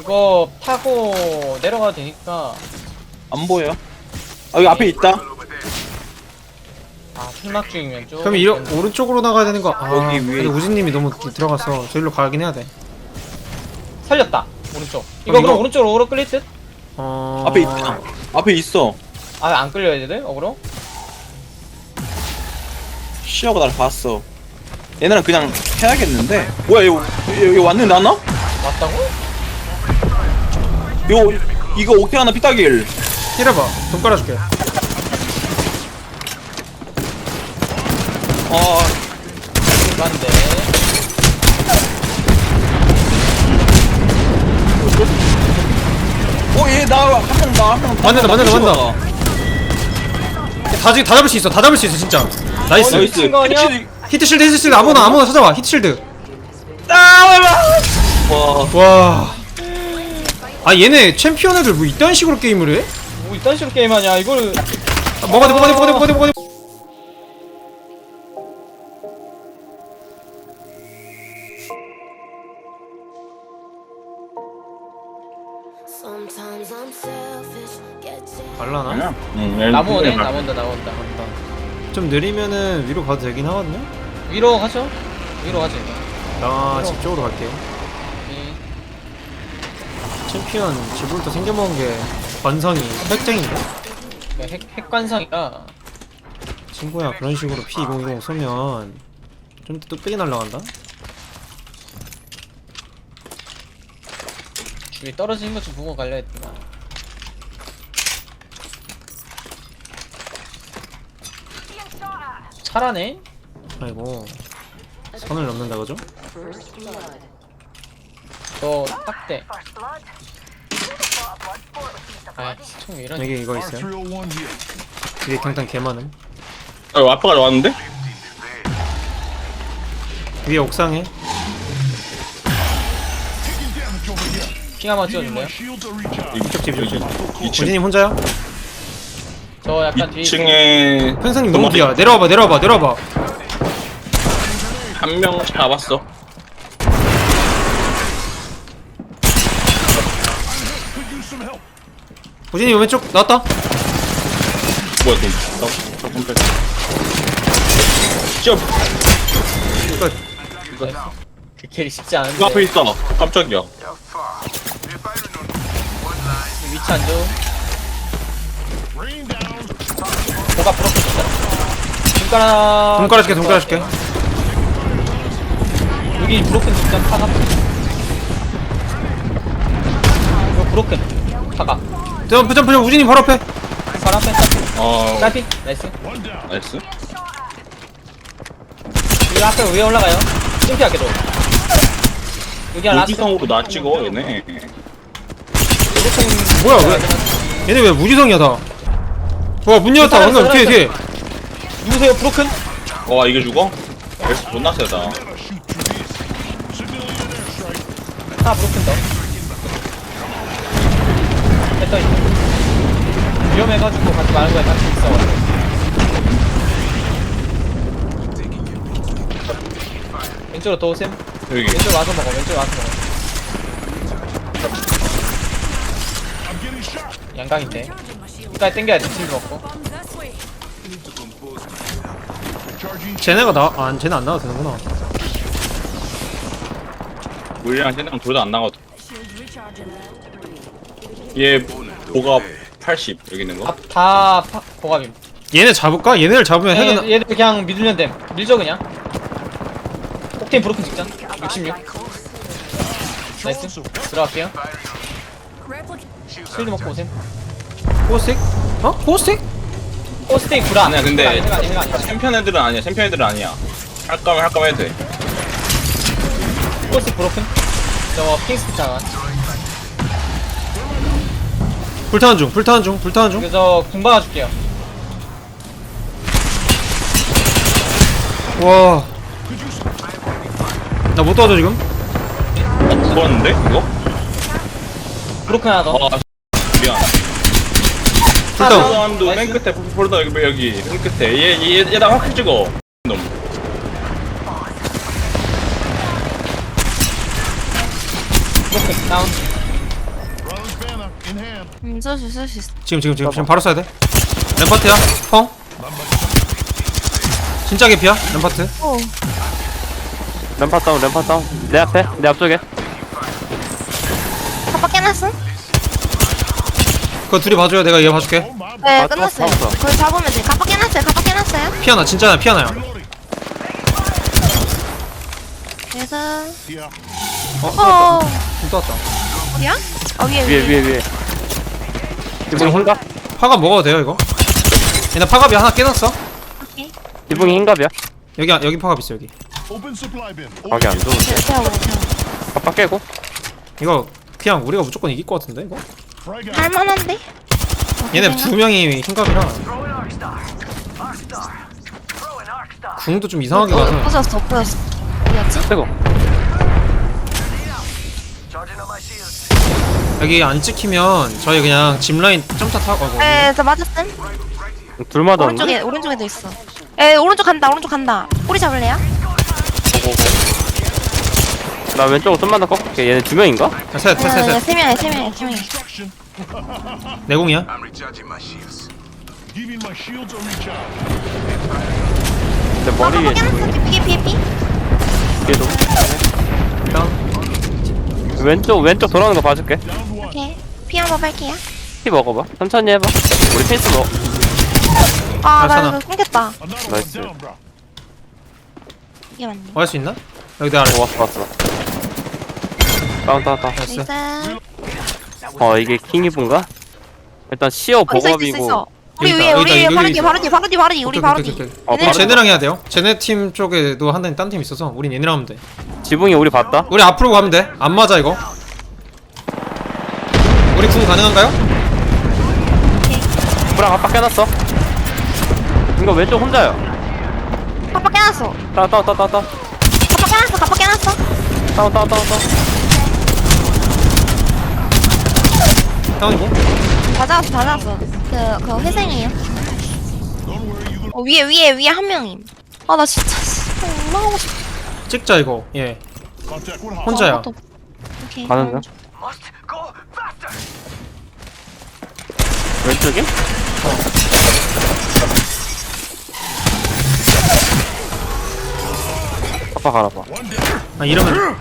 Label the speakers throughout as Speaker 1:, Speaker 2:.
Speaker 1: 이거 타고 내려가도 되니까
Speaker 2: 안 보여. 아 여기 앞에 있다.
Speaker 1: 아 천막 중이면 좀
Speaker 3: 그럼 이 오른쪽으로 나가야 되는 거. 아,
Speaker 2: 여기 위에
Speaker 3: 근데 우진님이 너무 뒤- 들어가서 저기로 가긴 해야 돼.
Speaker 1: 살렸다 오른쪽 이거
Speaker 3: 그럼
Speaker 1: 그럼
Speaker 3: 이거-
Speaker 1: 오른쪽으로 오로 끌릴 듯?
Speaker 3: 어...
Speaker 2: 앞에 있다. 앞에 있어.
Speaker 1: 아 안 끌려야 돼? 어그로?
Speaker 2: 시야가 날 봤어. 얘네랑 그냥 해야겠는데. 뭐야 이거 여기 왔는데 안 와?
Speaker 1: 맞다고?
Speaker 2: 이거 이거 오케이 하나 피따길.
Speaker 3: 때려봐. 돈 깔아줄게.
Speaker 2: 아
Speaker 1: 맞네
Speaker 2: 오얘나한명 나 한명
Speaker 3: 맞는다, 맞는다, 맞는다. 다, 지- 다 잡을 수 있어. 다 잡을 수 있어, 진짜. 나이스.
Speaker 1: 어,
Speaker 2: 나이스.
Speaker 1: 미친 거 아니야?
Speaker 2: 캐치-
Speaker 3: 히트 실드, 히트 실드. 아무나, 아무나 찾아봐. 히트 실드.
Speaker 2: 와
Speaker 3: 와. 아, 얘네 챔피언 애들 뭐 이딴 식으로 게임을 해?
Speaker 1: 뭐 이딴 식으로 게임하냐 이걸
Speaker 3: 아, 뭐가 돼, 뭐가 돼, 뭐가 돼, 뭐가 돼, 뭐가 돼.
Speaker 4: Sometimes I'm selfish, get jealous.
Speaker 3: 갈라나?
Speaker 2: 아니야. 응,
Speaker 1: 나무 오네
Speaker 2: 얘는
Speaker 1: 나온다 나온다
Speaker 3: 좀 느리면은 위로 가도 되긴 하거든요?
Speaker 1: 위로 가죠? 위로 가지
Speaker 3: 나집 쪽으로 갈게요.
Speaker 1: 이
Speaker 3: 챔피언 지불도 생겨먹은 게 관성이 핵쟁인데?
Speaker 1: 핵, 핵관상이라
Speaker 3: 친구야 그런 식으로 P200 쏘면 좀 뚝배기 날라간다?
Speaker 1: 주위 떨어지는 것 좀 보고 갈려 했구나 차라네?
Speaker 3: 아이고 선을 넘는다 그죠?
Speaker 1: 저 딱대. 아 총왜 이러냐
Speaker 3: 여기 이거 있어요? 뒤에 경탄 개 많음.
Speaker 2: 아 아빠가 왔는데?
Speaker 3: 위에 옥상에?
Speaker 1: 핑 한번 찍어줄래요?
Speaker 3: 이쪽 집 이쪽 집.
Speaker 2: 2층
Speaker 3: 원진님 혼자야?
Speaker 1: 저 약간 뒤에
Speaker 2: 2층에
Speaker 3: 펜사님 너무 뒤야 내려와봐 내려와봐 내려와봐.
Speaker 2: 한 명 잡았어.
Speaker 3: 원진님 왼쪽 나왔다.
Speaker 2: 뭐야 좀. 나 조금 빼. 저
Speaker 3: 끝.
Speaker 1: 그 캐리 쉽지 않은데.
Speaker 2: 그 앞에 있어. 깜짝이야.
Speaker 1: 위치 안 좋음. 뭐가 부럽게 진짜 손가락
Speaker 3: 돈 깔아줄게 돈 깔아줄게.
Speaker 1: 여기 브로큰 진짜 파가. 이거 브로큰 파가
Speaker 3: 점프 점프 점프 우진님 바로 앞에.
Speaker 1: 바로 앞에
Speaker 2: 어.
Speaker 1: 짧이 나이스.
Speaker 2: 나이스.
Speaker 1: 여기 앞에 위에 올라가요. 찜피하게도 여기 하나
Speaker 2: 무지성으로 나 찍어 얘네.
Speaker 3: 뭐야, 왜? 얘네 왜 무지성이야 다? 와문 열었다
Speaker 1: 사람,
Speaker 3: 방금.
Speaker 1: 사람,
Speaker 3: 뒤에. 뒤에
Speaker 1: 누구세요? 브로큰?
Speaker 2: 와 이게 죽어? 엑스 존나 세다.
Speaker 1: 하나 브로큰 더 됐다 이제 위험해가지고 가지 말는 거야 같이 있어. 왼쪽으로 더 오셈.
Speaker 2: 여기.
Speaker 1: 왼쪽 와서 먹어 왼쪽 와서 먹어. 양강인데 끝까지 땡겨야 돼 칠도 먹고.
Speaker 3: 쟤네가 나.. 아 쟤네 안 나와도 되는구나.
Speaker 2: 물량 쟤네랑 둘 다 안 나가도. 얘 보가 80 여기 있는 거.
Speaker 1: 다 파, 보갑임
Speaker 3: 얘네 잡을까? 얘네를 잡으면 헤드
Speaker 1: 얘, 얘들 그냥 믿으면 됨 밀죠 그냥 폭ቴ인 브로큰 직전 66 나이스 들어갈게요 실드 먹고 오셈
Speaker 3: 호스틱? 어? 호스틱?
Speaker 1: 포스테이 구라
Speaker 2: 아니야 근데
Speaker 1: 아니야 아니야
Speaker 2: 챔피언 애들은 아니야. 챔피언 애들은 아니야. 할 거면 할 거면 해도 돼.
Speaker 1: 포스테이 브로큰 저 핑스틱 장안
Speaker 3: 불타는 중 불타는 중 불타는 중
Speaker 1: 그래서 궁 박아줄게요
Speaker 3: 와. 나 못 도와줘 지금?
Speaker 2: 죽었는데 이거?
Speaker 1: 브로큰 하나 더
Speaker 2: 아 미안.
Speaker 3: 불타운
Speaker 2: 사운드 맨 끝에 폴더 여기 여기 맨 끝에 얘 얘 얘다 확 찍어. 놈.
Speaker 1: 왼쪽 다운
Speaker 5: 음, 쓸수 쓸수 있어.
Speaker 3: 지금 지금 지금 지금 바로 써야 돼 램파트야 펑 진짜 개피야 램파트
Speaker 5: 오.
Speaker 6: 램파 다운 램파 다운 내 앞에 내 앞쪽에
Speaker 5: 갑박 깨놨어?
Speaker 3: 그거 둘이 봐줘요 내가 얘 봐줄게
Speaker 5: 네,
Speaker 6: 아,
Speaker 5: 끝났어요.
Speaker 6: 또.
Speaker 5: 거기 잡으면 돼. 갑박 깨놨어요. 갑박 깨놨어요.
Speaker 3: 피아나 진짜야 피아나야
Speaker 5: 그래서
Speaker 3: 어어또 왔다
Speaker 5: 어디야? 어 위에
Speaker 6: 위에 위에 위에 지붕이 흰갑
Speaker 3: 파갑 먹어도 돼요 이거? 얘네 파갑이 하나 깨놨어?
Speaker 5: 오케이.
Speaker 6: 지붕이 흰갑이야?
Speaker 3: 여기 여기 파갑 있어 여기.
Speaker 6: 가게 안 좋은데. 깜빡 깨고?
Speaker 3: 이거 그냥 우리가 무조건 이길 것 같은데 이거?
Speaker 5: 할만한데?
Speaker 3: 얘네 두 명이 흰갑이라. 궁도 좀 이상하게 가서.
Speaker 5: 부셨어 부셨어. 어디였지?
Speaker 6: 뜨고
Speaker 3: 여기 안 찍히면 저희 그냥 짚라인 점타 타고 가고
Speaker 5: 에, 저 맞았음.
Speaker 6: 둘 맞았는데
Speaker 5: 오른쪽에 오른쪽에도 있어. 에, 오른쪽 간다. 오른쪽 간다. 꼬리 잡을래요?
Speaker 6: 나 왼쪽으로 좀만 더 꺾을게 얘네 두 명인가?
Speaker 5: 아, 네,
Speaker 3: 셋셋 셋 셋
Speaker 5: 세 명이야, 세 명이야, 세 명이야.
Speaker 3: 내공이야
Speaker 6: 내 머리
Speaker 5: 아,
Speaker 6: 위에
Speaker 5: 깨놨어. 피피 피 피.
Speaker 6: 뒤에도
Speaker 3: 다운
Speaker 6: 왼쪽 왼쪽 돌아오는 거 봐줄게
Speaker 5: 오케이. 피 한번 뺄게요.
Speaker 6: 피 먹어봐 천천히 해봐 우리 페이스 먹
Speaker 5: 아, 나
Speaker 3: 괜찮아.
Speaker 5: 이거 끊겼다.
Speaker 6: 나이스
Speaker 5: 이게 맞네.
Speaker 3: 뭐할수 있나? 여기 내 아래
Speaker 6: 오, 왔어 왔어 다운 다운 다운
Speaker 3: 나이스
Speaker 5: 나이스.
Speaker 6: 어 이게 킹이분가? 일단 시어
Speaker 5: 어, 있어, 있어, 있어, 있어.
Speaker 6: 보갑이고
Speaker 5: 우리
Speaker 3: 여기다,
Speaker 5: 위에, 우리
Speaker 3: 여기다,
Speaker 5: 위에
Speaker 3: 여기,
Speaker 5: 바로
Speaker 3: 여기
Speaker 5: 뒤, 바로 뒤, 바로 뒤, 바로 뒤, 우리
Speaker 3: 오케이,
Speaker 5: 바로
Speaker 3: 오케이,
Speaker 5: 뒤.
Speaker 3: 오케이.
Speaker 6: 어,
Speaker 3: 우리 쟤네랑 해야 돼요 쟤네 팀 쪽에도 한딴팀 있어서 우린 얘네랑 하면 돼
Speaker 6: 지붕이 우리 봤다?
Speaker 3: 우리 앞으로 가면 돼 안 맞아 이거 우리 궁 가능한가요?
Speaker 6: 브랑 아빠 깨놨어 이거 왼쪽 혼자야
Speaker 5: 갑박 깨놨어.
Speaker 6: 다운 다운 다운 다운
Speaker 5: 깨놨어, 갑박 깨놨어.
Speaker 6: 다운 다운 다운 다운
Speaker 3: 다운이고
Speaker 5: 다 잡았어, 다 잡았어. 그, 그 회생이에요. 어, 위에, 위에, 위에 한 명임. 아, 나 진짜, 씨, 올라가고 싶어.
Speaker 3: 찍자 이거 예 혼자야
Speaker 5: 아무것도 없- 오케이.
Speaker 6: 가는 중? 왼쪽에? 아빠 가라봐
Speaker 3: 아 이러면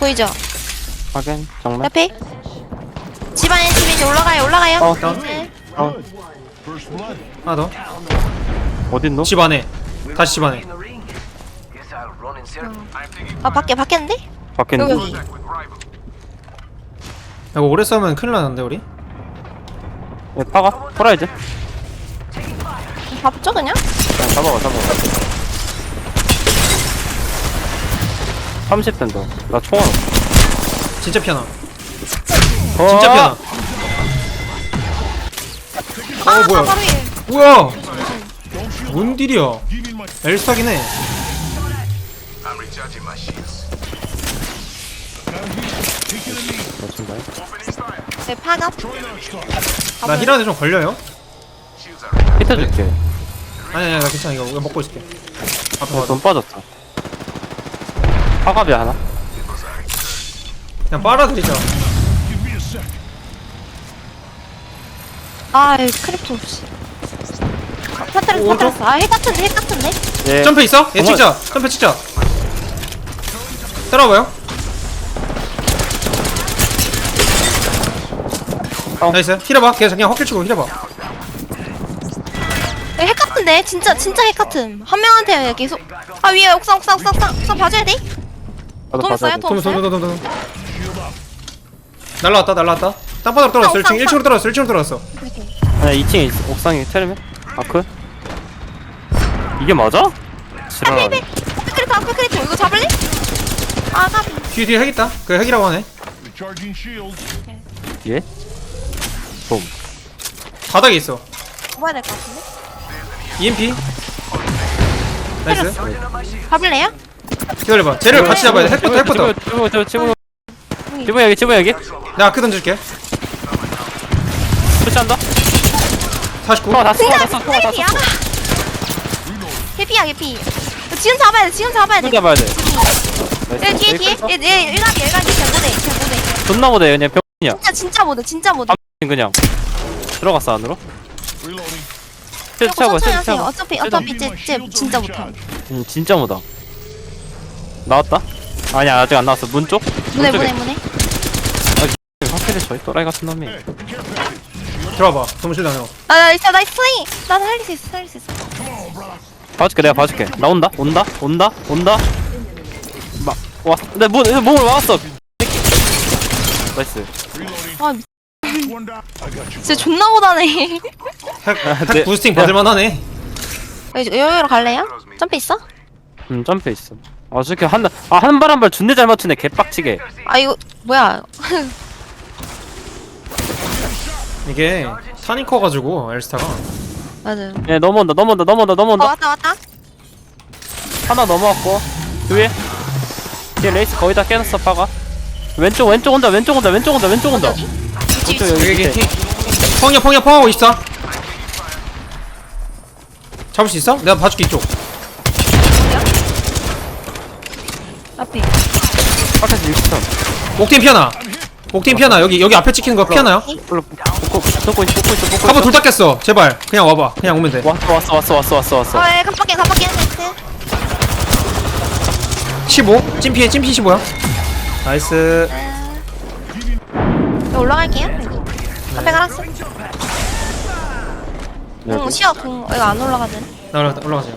Speaker 5: 보이죠?
Speaker 6: 확인 정면
Speaker 5: 옆에. 집안에 집에 이제 올라가요, 올라가요.
Speaker 6: 어,
Speaker 5: 네.
Speaker 6: 어
Speaker 3: 하나
Speaker 6: 어딨노?
Speaker 3: 더집 안에. 다시 집 안에.
Speaker 5: 아, 밖에, 밖에인데?
Speaker 6: 밖에
Speaker 5: 여기,
Speaker 6: 있는
Speaker 5: 여기.
Speaker 3: 이거 오래 싸우면 큰일 나는데 우리?
Speaker 6: 얘 파가? 호라이즈
Speaker 5: 잡죠, 그냥?
Speaker 6: 그냥 잡아봐 잡아봐. 30 된다. 나 총알 없어.
Speaker 3: 진짜 피아나
Speaker 6: 어,
Speaker 3: 진짜 피아나
Speaker 5: 아,
Speaker 3: 어, 뭐야.
Speaker 5: 나 바로.
Speaker 3: 뭐야? 뭔 딜이야? 엘스타긴 해
Speaker 5: 네, 파갑.
Speaker 3: 나 힐하는데 좀 걸려요?
Speaker 6: 히트 줄게.
Speaker 3: 아니 아니 나 괜찮아. 이거 이거 먹고 있을게. 앞에
Speaker 6: 어, 돈 빠졌다. 파갑이 하나?
Speaker 3: 그냥 빨아들이자
Speaker 5: 아, 이 크립토 없이. 터트렸어,
Speaker 3: 오른쪽?
Speaker 5: 터트렸어. 아, 핵 같은데, 핵 같은데?
Speaker 6: 얘
Speaker 3: 점프 있어? 얘
Speaker 6: 정말-
Speaker 3: 찍자 점프 찍자 따라와봐요
Speaker 6: 어.
Speaker 3: 나이스 힐해봐 걔 그냥 헛길 치고 힐해봐
Speaker 5: 야, 핵 같은데? 진짜, 진짜 핵 같음. 한 명한테 계속. 아, 위에 옥상, 옥상, 옥상, 옥상. 옥상 봐줘야 돼?
Speaker 6: 나도
Speaker 5: 돈
Speaker 6: 받아야
Speaker 5: 써요?
Speaker 6: 돼
Speaker 5: 돈 써요?
Speaker 3: 도도도도도 날라왔다 날라왔다 땅바닥 떨어졌어
Speaker 5: 옥상,
Speaker 3: 1층
Speaker 5: 옥상.
Speaker 3: 1층으로 떨어졌어 1층으로 떨어졌어
Speaker 5: 이렇게.
Speaker 6: 아니 2층에 있어. 옥상에. 테르면 아크? 이게 맞아?
Speaker 5: 아,
Speaker 6: 지랄하네
Speaker 5: 필백! 아크크리트, 아크크리트. 이거 잡을래? 아, 까비.
Speaker 3: 뒤에 뒤에 핵 있다. 그 핵이라고 하네.
Speaker 6: 얘? 봄
Speaker 3: 바닥에 있어.
Speaker 5: 잡아야 될 것 같은데?
Speaker 3: EMP 나이스.
Speaker 5: 잡을래요?
Speaker 3: 기다려봐. 쟤를 같이 잡아야 돼. 핵부터 핵부터.
Speaker 6: 지붕 지붕 지붕 지붕 여기 지붕 여기.
Speaker 3: 내가 아크 던질게.
Speaker 6: 푸시한다
Speaker 3: 49
Speaker 6: 통화 다 쓰고 다
Speaker 5: 진짜
Speaker 6: 써 통화 다
Speaker 5: 스파이야.
Speaker 6: 써
Speaker 5: 개피야, 개피. 지금 잡아야 돼 지금 잡아야 돼.
Speaker 6: 힐 잡아야 돼.
Speaker 5: 얘 뒤에 뒤에. 얘, 얘 일각이 일각이 개보대 개보대.
Speaker 6: 존나 못해 그냥 병이야.
Speaker 5: 진짜 진짜 못해 진짜 못해.
Speaker 6: 그냥. 들어갔어 안으로?
Speaker 5: 그리고
Speaker 6: 차고
Speaker 5: 천천히
Speaker 6: 실
Speaker 5: 하세요.
Speaker 6: 차고
Speaker 5: 어차피 어차피 쟤, 쟤 진짜 못해
Speaker 6: 음 진짜 못하 나왔다? 아니야 아직 안 나왔어. 문 쪽?
Speaker 5: 문에
Speaker 6: 문
Speaker 5: 문에 문에.
Speaker 6: 확실히 저희 또라이 같은 놈이.
Speaker 3: 들어와봐 사무실 다녀
Speaker 5: 아, 나 있어, 나 있어, 나 살릴 수 있어, 살릴 수 있어.
Speaker 6: 봐줄게 내가 봐줄게 나 온다 온다 온다 온다 막 왔어 내 문, 내 몸을 막았어 나이스.
Speaker 5: 아, 미-. 진짜 존나 못하네.
Speaker 3: 핵, 핵
Speaker 6: 네.
Speaker 3: 부스팅 받을만 하네
Speaker 5: 여기 여기로 갈래요? 점프 있어?
Speaker 6: 음 점프 있어 아 저렇게 한아한 발 한 발 존내 잘 맞추네 개빡치게
Speaker 5: 아 이거 뭐야?
Speaker 3: 이게 탄이 커가지고 엘스타가
Speaker 5: 맞아.
Speaker 6: 얘 넘어온다 넘어온다 넘어온다
Speaker 5: 어
Speaker 6: 넘어온다
Speaker 5: 왔다 왔다.
Speaker 6: 하나 넘어왔고 그 위에 뒤에 레이스 거의 다 깨놨어 파가 왼쪽 왼쪽 온다 왼쪽 온다 왼쪽 온다 왼쪽 온다?
Speaker 5: 위치
Speaker 6: 왼쪽. 여기
Speaker 3: 여기
Speaker 6: 밑에
Speaker 3: 펑이야 펑이야 펑하고 있어 잡을 수 있어? 내가 봐줄게 이쪽
Speaker 5: 앞에.
Speaker 6: 파켓 6천
Speaker 3: 옥팀 피하나 옥팀 피하나 여기 여기 앞에 찍히는 거 피하나요?
Speaker 6: 불러 뽑고 있어 뽑고 있어
Speaker 3: 카보
Speaker 6: 있어
Speaker 3: 둘 닦였어 제발 그냥 와봐 그냥 오면 돼
Speaker 6: 왔어 왔어 왔어 왔어 왔어 왔어
Speaker 5: 어, 예, 깜빡이 깜빡이 세트.
Speaker 3: 15? 찜피해 찜피 15야 나이스
Speaker 5: 저 올라갈게요. 앞에 갈았어. 응,
Speaker 6: 여기.
Speaker 5: 시어 공 이거 안 올라가든.
Speaker 3: 나 올라, 올라가세요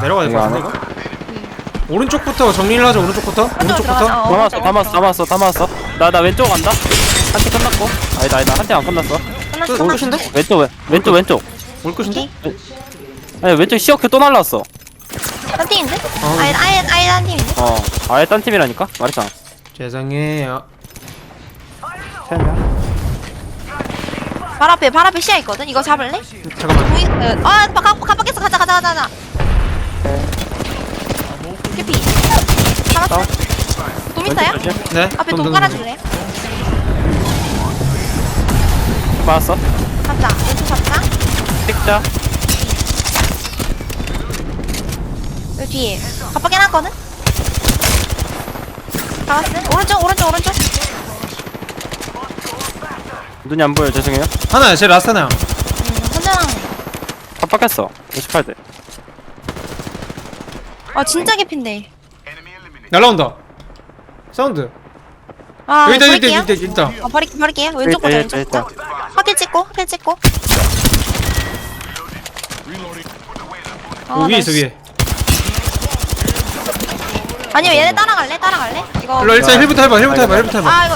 Speaker 3: 내려가야 될것 같은데 이거? 오른쪽부터 정리를 하자 오른쪽부터 오른쪽부터.
Speaker 5: 어,
Speaker 6: 담았어 담았어 담았어 나 나 왼쪽 간다 한팀 끝났고 아니다 아니다 한팀안 끝났어
Speaker 5: 끝났어.
Speaker 3: 또
Speaker 5: 끝났어.
Speaker 3: 끝인데?
Speaker 6: 왼쪽 왼- 왼쪽 왼쪽
Speaker 3: 올 것인데?
Speaker 6: 아니 왼쪽 시어크 또 날라왔어
Speaker 5: 한 팀인데?
Speaker 3: 어.
Speaker 5: 아예 아예 아예 한 팀인데?
Speaker 6: 어 아예 딴 팀이라니까 말했잖아
Speaker 3: 죄송해요
Speaker 5: 발 앞에 발 앞에 시야 있거든. 이거 잡을래?
Speaker 3: 잠깐만
Speaker 5: 보이? 어, 아, 가, 가, 깜빡했어. 가자, 가자, 가자, 가자. 캐피. 잡았어. 돔 있어요?
Speaker 3: 네
Speaker 5: 앞에
Speaker 3: 좀,
Speaker 5: 깔아줄래?
Speaker 6: 맞았어
Speaker 5: 잡자. 왼쪽 잡자.
Speaker 6: 찍자
Speaker 5: 여기 뒤에. 깜빡 해놨거든? 잡았어. 오른쪽, 오른쪽, 오른쪽.
Speaker 6: 눈이 안 보여 죄송해요
Speaker 3: 하나야 제 라스트 하나야
Speaker 5: 음, 선전한
Speaker 6: 깜빡했어 58대
Speaker 5: 아, 진짜 개핀데.
Speaker 3: 날라온다 사운드
Speaker 5: 아,
Speaker 3: 여기다 여기다
Speaker 5: 버릴게요.
Speaker 3: 여기다 여기다
Speaker 5: 어, 버리, 버릴게요. 왼쪽 보자,
Speaker 6: 있다,
Speaker 5: 왼쪽
Speaker 6: 있다,
Speaker 5: 보자. 확킬 찍고, 확킬 찍고. 아,
Speaker 3: 그 위에
Speaker 5: 나
Speaker 3: 있어
Speaker 5: 씨-
Speaker 3: 위에
Speaker 5: 아니면 얘네 따라갈래? 따라갈래? 이거.
Speaker 3: 일로 일단 1부터 해봐 1부터 해봐 1부터 해봐
Speaker 5: 아, 이거.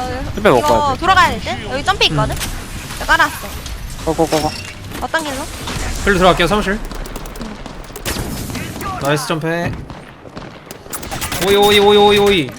Speaker 5: 어,
Speaker 6: 힐백 먹고
Speaker 5: 이거
Speaker 6: 와야
Speaker 5: 돌아가야 될 듯? 여기 점프 있거든? 저 깔았어.
Speaker 6: 고고고고
Speaker 5: 어떤 길로?
Speaker 3: 글로 들어갈게요 사무실 나이스 점프 오이 오이 오이 오이 오이